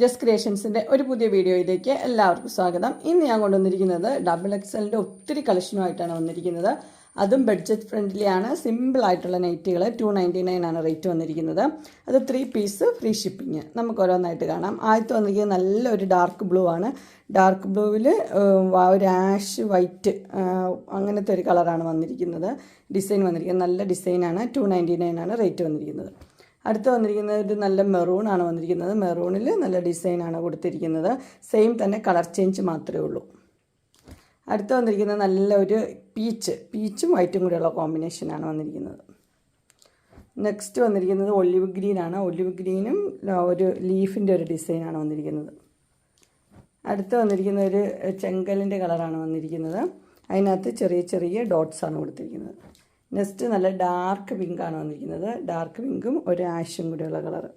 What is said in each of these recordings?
Just ക്രിയേഷൻസിന്റെ ഒരു പുതിയ വീഡിയോയിലേക്ക് എല്ലാവർക്കും സ്വാഗതം. ഇന്ന് ഞാൻ കൊണ്ടുവന്നിരിക്കുന്നത് ഡബിൾ എക്സലിന്റെ ഒത്തിരി കളക്ഷനുമായിട്ടാണ് വന്നിരിക്കുന്നത്. അതും ബഡ്ജറ്റ് ഫ്രണ്ട്ലിയാണ് സിമ്പിൾ ആയിട്ടുള്ള നൈറ്റുകൾ ടു നയന്റി നയൻ ആണ് റേറ്റ് വന്നിരിക്കുന്നത്. അത് ത്രീ പീസ് ഫ്രീ ഷിപ്പിങ് നമുക്ക് ഓരോന്നായിട്ട് കാണാം. ആദ്യത്തെ വന്നിരിക്കുന്നത് നല്ലൊരു ഡാർക്ക് ബ്ലൂ ആണ്. ഡാർക്ക് ബ്ലൂവിൽ ഒരു ആഷ് വൈറ്റ് അങ്ങനത്തെ ഒരു കളറാണ് വന്നിരിക്കുന്നത്. ഡിസൈൻ വന്നിരിക്കുന്നത്. നല്ല ഡിസൈനാണ് ടു നയന്റി നയൻ ആണ് റേറ്റ് വന്നിരിക്കുന്നത്. അടുത്ത് വന്നിരിക്കുന്നത് ഒരു നല്ല മെറൂൺ ആണ് വന്നിരിക്കുന്നത്. മെറൂണിൽ നല്ല ഡിസൈനാണ് കൊടുത്തിരിക്കുന്നത്. സെയിം തന്നെ കളർ ചേഞ്ച് മാത്രമേ ഉള്ളൂ. അടുത്ത് വന്നിരിക്കുന്നത് നല്ല ഒരു പീച്ച് പീച്ചും വൈറ്റും കൂടെയുള്ള കോമ്പിനേഷനാണ് വന്നിരിക്കുന്നത്. നെക്സ്റ്റ് വന്നിരിക്കുന്നത് ഒലിവ് ഗ്രീൻ ആണ്. ഒലിവ് ഗ്രീനും ഒരു ലീഫിന്റെ ഒരു ഡിസൈനാണ് വന്നിരിക്കുന്നത്. അടുത്ത് വന്നിരിക്കുന്ന ഒരു ചെങ്കലിന്റെ കളറാണ് വന്നിരിക്കുന്നത്. അതിനകത്ത് ചെറിയ ചെറിയ ഡോട്ട്സാണ് കൊടുത്തിരിക്കുന്നത്. നെക്സ്റ്റ് നല്ല ഡാർക്ക് പിങ്കാണ് വന്നിരിക്കുന്നത്. ഡാർക്ക് പിങ്കും ഒരു ആഷും കൂടിയുള്ള കളറ്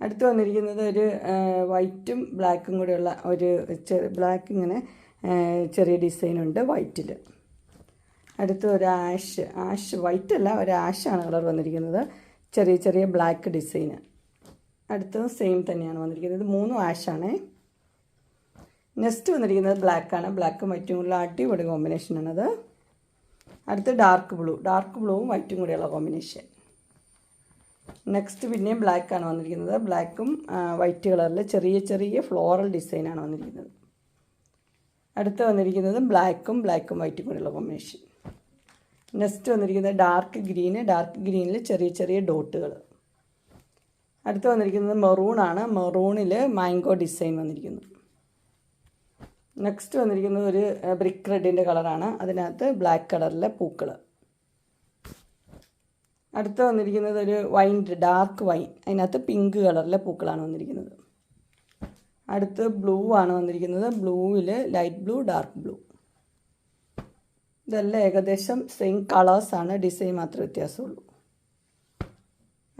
അടുത്ത് വന്നിരിക്കുന്നത് ഒരു വൈറ്റും ബ്ലാക്കും കൂടെയുള്ള ഒരു ബ്ലാക്ക് ഇങ്ങനെ ചെറിയ ഡിസൈനുണ്ട് വൈറ്റിൽ അടുത്ത് ഒരു ആഷ് ആഷ് വൈറ്റ് അല്ല ഒരു ആഷാണ് കളർ വന്നിരിക്കുന്നത്. ചെറിയ ചെറിയ ബ്ലാക്ക് ഡിസൈന് അടുത്തത് സെയിം തന്നെയാണ് വന്നിരിക്കുന്നത്. മൂന്നും ആഷാണേ നെക്സ്റ്റ് വന്നിരിക്കുന്നത് ബ്ലാക്കാണ് ബ്ലാക്കും വൈറ്റും കൂടെ അടിപൊളി കോമ്പിനേഷനാണത് അടുത്ത് ഡാർക്ക് ബ്ലൂ ഡാർക്ക് ബ്ലൂവും വൈറ്റും കൂടിയുള്ള കോമ്പിനേഷൻ നെക്സ്റ്റ് പിന്നെയും ബ്ലാക്കാണ് വന്നിരിക്കുന്നത്. ബ്ലാക്കും വൈറ്റ് കളറിൽ ചെറിയ ചെറിയ ഫ്ലോറൽ ഡിസൈനാണ് വന്നിരിക്കുന്നത്. അടുത്ത് വന്നിരിക്കുന്നത് ബ്ലാക്കും ബ്ലാക്കും വൈറ്റും കൂടിയുള്ള കോമ്പിനേഷൻ നെക്സ്റ്റ് വന്നിരിക്കുന്നത് ഡാർക്ക് ഗ്രീന് ഡാർക്ക് ഗ്രീനിൽ ചെറിയ ചെറിയ ഡോട്ടുകൾ അടുത്ത് വന്നിരിക്കുന്നത് മെറൂണാണ് മെറൂണിൽ മാംഗോ ഡിസൈൻ വന്നിരിക്കുന്നു. നെക്സ്റ്റ് വന്നിരിക്കുന്നത് ഒരു ബ്രിക്ക് റെഡിന്റെ കളറാണ് അതിനകത്ത് ബ്ലാക്ക് കളറിലെ പൂക്കൾ അടുത്ത് വന്നിരിക്കുന്നത് ഒരു വൈൻ ഡാർക്ക് വൈൻ അതിനകത്ത് പിങ്ക് കളറിലെ പൂക്കളാണ് വന്നിരിക്കുന്നത്. അടുത്ത് ബ്ലൂ ആണ് വന്നിരിക്കുന്നത്. ബ്ലൂവിൽ ലൈറ്റ് ബ്ലൂ ഡാർക്ക് ബ്ലൂ ഇതെല്ലാം ഏകദേശം സെയിം കളേഴ്സാണ് ഡിസൈൻ മാത്രമേ വ്യത്യാസമുള്ളൂ.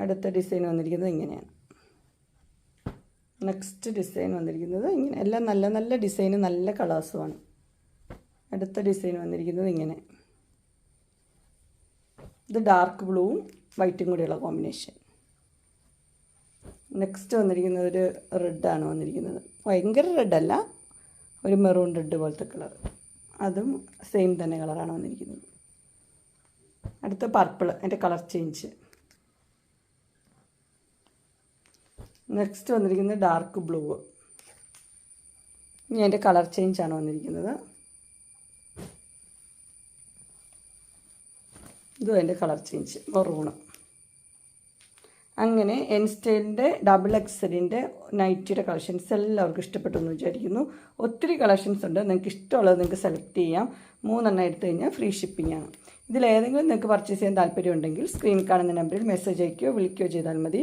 അടുത്ത ഡിസൈൻ വന്നിരിക്കുന്നത് ഇങ്ങനെയാണ്. നെക്സ്റ്റ് ഡിസൈൻ വന്നിരിക്കുന്നത് ഇങ്ങനെ എല്ലാം നല്ല നല്ല ഡിസൈന് നല്ല കളേഴ്സുമാണ് അടുത്ത ഡിസൈൻ വന്നിരിക്കുന്നത് ഇങ്ങനെ. ഇത് ഡാർക്ക് ബ്ലൂവും വൈറ്റും കൂടിയുള്ള കോമ്പിനേഷൻ നെക്സ്റ്റ് വന്നിരിക്കുന്നത് ഒരു റെഡാണ് വന്നിരിക്കുന്നത്. ഭയങ്കര റെഡല്ല ഒരു മെറൂൺ റെഡ് പോലത്തെ കളർ അതും സെയിം തന്നെ കളറാണ് വന്നിരിക്കുന്നത്. അടുത്ത പർപ്പിൾ അതിന്റെ കളർ ചേഞ്ച് നെക്സ്റ്റ് വന്നിരിക്കുന്നത് ഡാർക്ക് ബ്ലൂ ഇനി അതിന്റെ കളർ ചേഞ്ചാണ് വന്നിരിക്കുന്നത്. ഇതും അതിന്റെ കളർ ചേഞ്ച് മെറൂണ് അങ്ങനെ എൻ സ്റ്റൈലിന്റെ ഡബിൾ എക്സലിന്റെ നൈറ്റിയുടെ കളക്ഷൻസ് എല്ലാവർക്കും ഇഷ്ടപ്പെട്ടു എന്ന് വിചാരിക്കുന്നു. ഒത്തിരി കളക്ഷൻസ് ഉണ്ട്. നിങ്ങൾക്ക് ഇഷ്ടമുള്ളത് നിങ്ങൾക്ക് സെലക്ട് ചെയ്യാം. മൂന്നെണ്ണം എടുത്തു കഴിഞ്ഞാൽ ഫ്രീ ഷിപ്പിംഗ് ആണ്. ഇതിലേതെങ്കിലും നിങ്ങൾക്ക് പർച്ചേസ് ചെയ്യാൻ താല്പര്യമുണ്ടെങ്കിൽ സ്ക്രീൻ കാണുന്ന നമ്പറിൽ മെസ്സേജ് അയക്കുകയോ വിളിക്കുകയോ ചെയ്താൽ മതി.